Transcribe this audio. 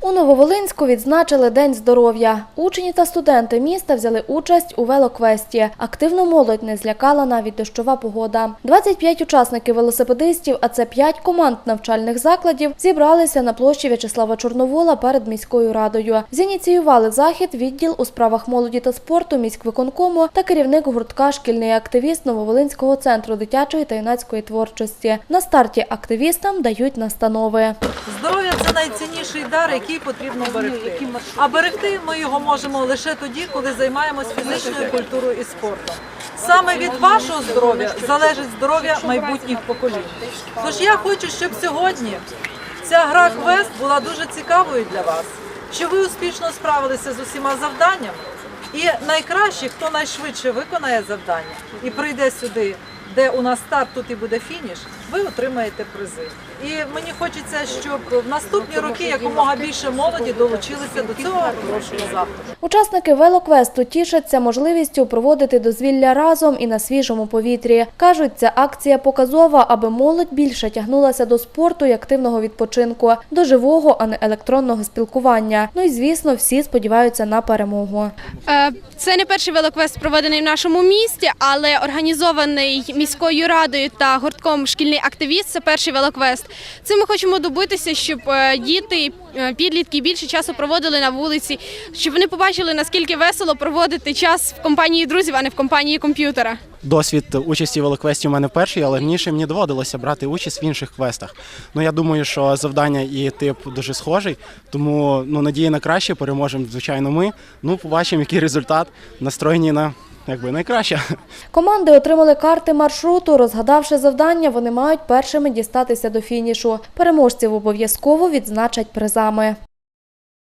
У Нововолинську відзначили День здоров'я. Учні та студенти міста взяли участь у велоквесті. Активну молодь не злякала навіть дощова погода. 25 учасників велосипедистів, а це 5 команд навчальних закладів, зібралися на площі В'ячеслава Чорновола перед міською радою. Зініціювали захід відділ у справах молоді та спорту міськвиконкому та керівник гуртка Шкільний активіст Нововолинського центру дитячої та юнацької творчості. На старті активістам дають настанови. Найцінніший дар, який потрібно берегти. А берегти ми його можемо лише тоді, коли займаємось фізичною культурою і спортом. Саме від вашого здоров'я залежить здоров'я майбутніх поколінь. Тож я хочу, щоб сьогодні ця гра квест була дуже цікавою для вас, щоб ви успішно справилися з усіма завданнями. І найкраще, хто найшвидше виконає завдання і прийде сюди, де у нас старт, тут і буде фініш, ви отримаєте призи. І мені хочеться, щоб в наступні роки якомога більше молоді долучилися до цього хорошого заходу. Учасники велоквесту тішаться можливістю проводити дозвілля разом і на свіжому повітрі. Кажуть, ця акція показова, аби молодь більше тягнулася до спорту і активного відпочинку, до живого, а не електронного спілкування. Ну і звісно, всі сподіваються на перемогу. Е, Це не перший велоквест проведений в нашому місті, але організований міською радою та гуртком шкільний активіст. Це перший велоквест. Цим ми хочемо добитися, щоб е, діти, е, підлітки більше часу проводили на вулиці, щоб вони побачили наскільки весело проводити час в компанії друзів, а не в компанії комп'ютера. Досвід участі в велоквесті у мене перший, але раніше мені доводилося брати участь в інших квестах. Ну я думаю, що завдання і тип дуже схожий, тому ну надії на краще переможемо, звичайно, ми. Ну, побачимо, який результат. Настроєні на якби найкраща. Команди отримали карти маршруту. Розгадавши завдання, вони мають першими дістатися до фінішу. Переможців обов'язково відзначать призами.